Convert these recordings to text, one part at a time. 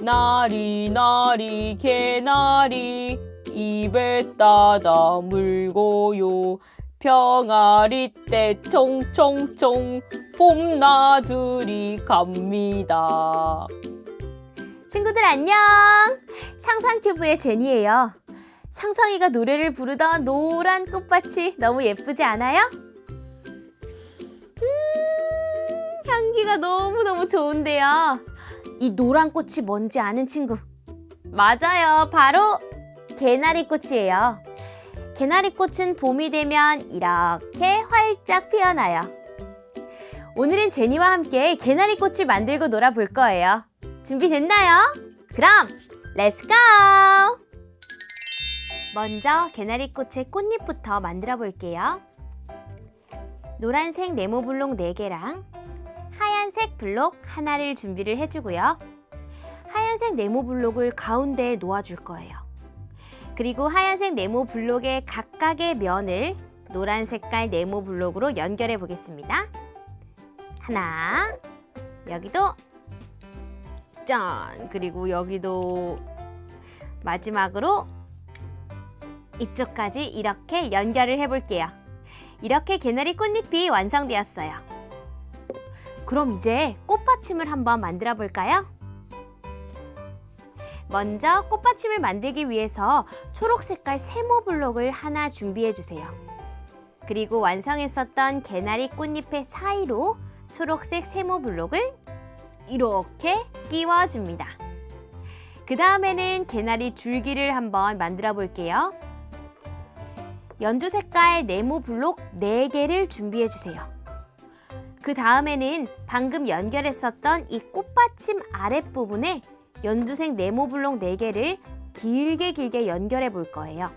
나리 나리 개나리 입에 따다 물고요 병아리 때 총총총 봄나들이 갑니다. 친구들 안녕! 상상튜브의 제니예요. 상상이가 노래를 부르던 노란 꽃밭이 너무 예쁘지 않아요? 음, 향기가 너무너무 좋은데요. 이 노란 꽃이 뭔지 아는 친구? 맞아요. 바로 개나리 꽃이에요. 개나리 꽃은 봄이 되면 이렇게 활짝 피어나요. 오늘은 제니와 함께 개나리 꽃을 만들고 놀아볼 거예요. 준비됐나요? 그럼 렛츠 고! 먼저 개나리꽃의 꽃잎부터 만들어 볼게요. 노란색 네모 블록 4개랑 하얀색 블록 하나를 준비를 해주고요. 하얀색 네모 블록을 가운데에 놓아줄 거예요. 그리고 하얀색 네모 블록의 각각의 면을 노란 색깔 네모 블록으로 연결해 보겠습니다. 하나, 여기도 짠! 그리고 여기도 마지막으로 이쪽까지 이렇게 연결을 해볼게요. 이렇게 개나리 꽃잎이 완성되었어요. 그럼 이제 꽃받침을 한번 만들어 볼까요? 먼저 꽃받침을 만들기 위해서 초록 색깔 세모 블록을 하나 준비해 주세요. 그리고 완성했었던 개나리 꽃잎의 사이로 초록색 세모 블록을 이렇게 끼워줍니다. 그 다음에는 개나리 줄기를 한번 만들어 볼게요. 연두 색깔 네모 블록 4개를 준비해 주세요. 그 다음에는 방금 연결했었던 이 꽃받침 아랫부분에 연두색 네모 블록 4개를 길게 길게 연결해 볼 거예요.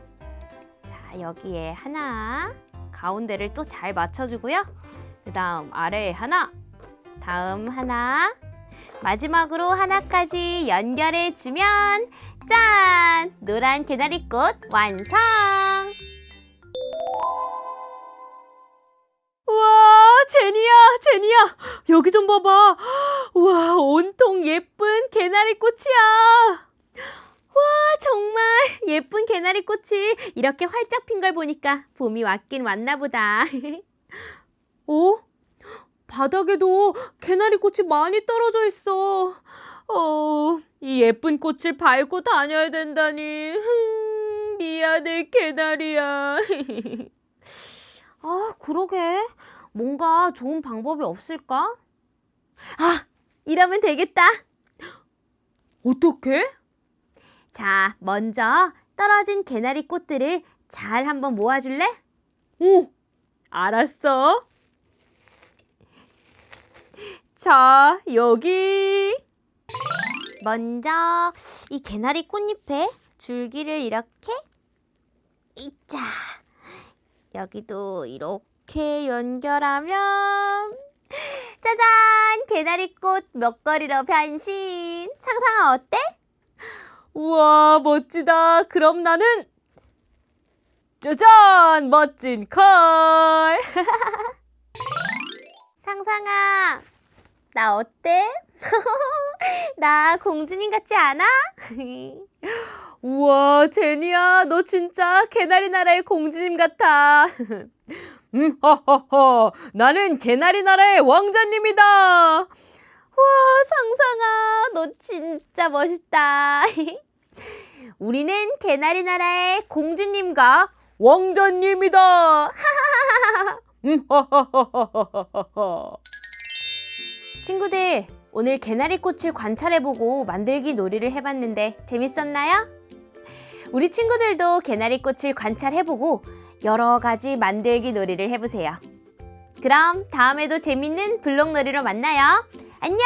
자, 여기에 하나, 가운데를 또 잘 맞춰주고요. 그 다음 아래에 하나, 다음 하나, 마지막으로 하나까지 연결해 주면 짠! 노란 개나리꽃 완성! 제니야, 제니야, 여기 좀 봐봐. 와, 온통 예쁜 개나리 꽃이야. 와, 정말 예쁜 개나리 꽃이 이렇게 활짝 핀 걸 보니까 봄이 왔긴 왔나 보다. 어? 바닥에도 개나리 꽃이 많이 떨어져 있어. 어, 이 예쁜 꽃을 밟고 다녀야 된다니. 흠, 미안해, 개나리야. 아, 그러게. 뭔가 좋은 방법이 없을까? 아, 이러면 되겠다. 어떻게? 자, 먼저 떨어진 개나리 꽃들을 잘 한번 모아줄래? 오, 알았어. 자, 여기. 먼저 이 개나리 꽃잎에 줄기를 이렇게 이자 여기도 이렇게 연결하면 짜잔 개나리꽃 먹거리로 변신 상상아 어때? 우와, 멋지다. 그럼 나는 짜잔! 멋진 컬! 상상아 나 어때? 나 공주님 같지 않아? 우와, 제니야, 너 진짜 개나리 나라의 공주님 같아. 음, 허허허. 나는 개나리 나라의 왕자님이다. 와 상상아 너 진짜 멋있다. 우리는 개나리 나라의 공주님과 왕자님이다. 음, 허허허허허허. 친구들, 오늘 개나리 꽃을 관찰해보고 만들기 놀이를 해봤는데 재밌었나요? 우리 친구들도 개나리 꽃을 관찰해보고 여러 가지 만들기 놀이를 해보세요. 그럼 다음에도 재밌는 블록 놀이로 만나요. 안녕!